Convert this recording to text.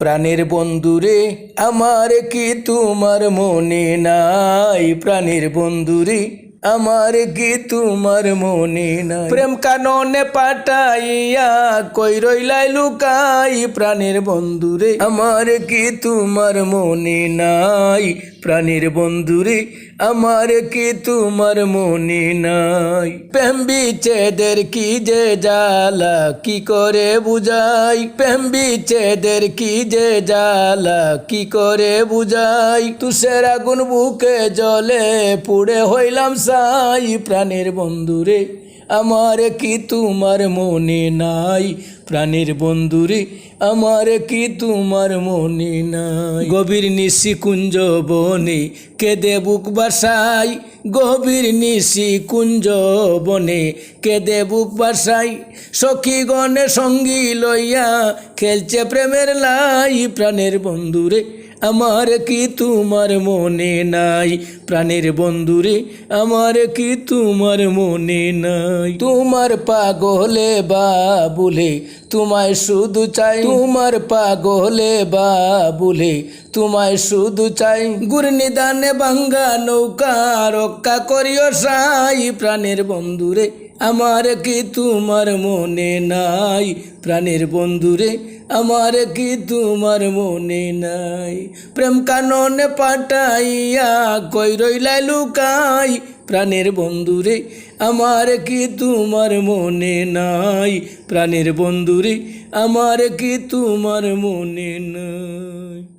প্রাণের বন্ধুরে আমার কি তোমার মনে নাই? প্রাণের বন্ধুরে আমার কি তোমার মনে নাই? প্রেম কাননে পাঠাইয়া কই রইলাই লুকাই? প্রাণের বন্ধুরে আমার কি তোমার মনে নাই? প্রাণের বন্ধুরে আমার কি তোমার মনে নাই? প্রেম চেদের কি যে জালা কি করে বুঝাই? প্রেম চেদের কি যে জ্বালা, কি করে বুঝাই? তুষের আগুন বুকে জলে পুড়ে হইলাম সাই, প্রাণের বন্ধুরে। আমার কি তোমার মনে নাই? প্রাণের বন্ধুরে আমার কি তোমার মনে নাই? গভীর নিশি কুঞ্জ বনে কেদে বুক বাসাই। গভীর নিশি কুঞ্জ বনে কেদে বুক বাসাই। সখী গণে সঙ্গী লইয়া খেলছে প্রেমের লাই। প্রাণের বন্ধুরে আমার কি তোমার মনে নাই? প্রাণের বন্ধুরে, আমার কি তোমার মনে নাই? তোমার পাগলে বাবুলে, তোমায় শুধু চাই। তোমার পাগলে বাবুলে, তোমায় শুধু চাই। গুরনিদানে ভাঙ্গা নৌকা রক্ষা করিও সাই। প্রাণের বন্ধুরে আমার কি তোমার মনে নাই? প্রাণের বন্ধুরে আমার কি তোমার মনে নাই? প্রেম কাননে পাঠাইয়া কই রইলাই লুকাই? প্রাণের বন্ধুরে আমার কি তোমার মনে নাই? প্রাণের বন্ধুরে আমার কি তোমার মনে নাই?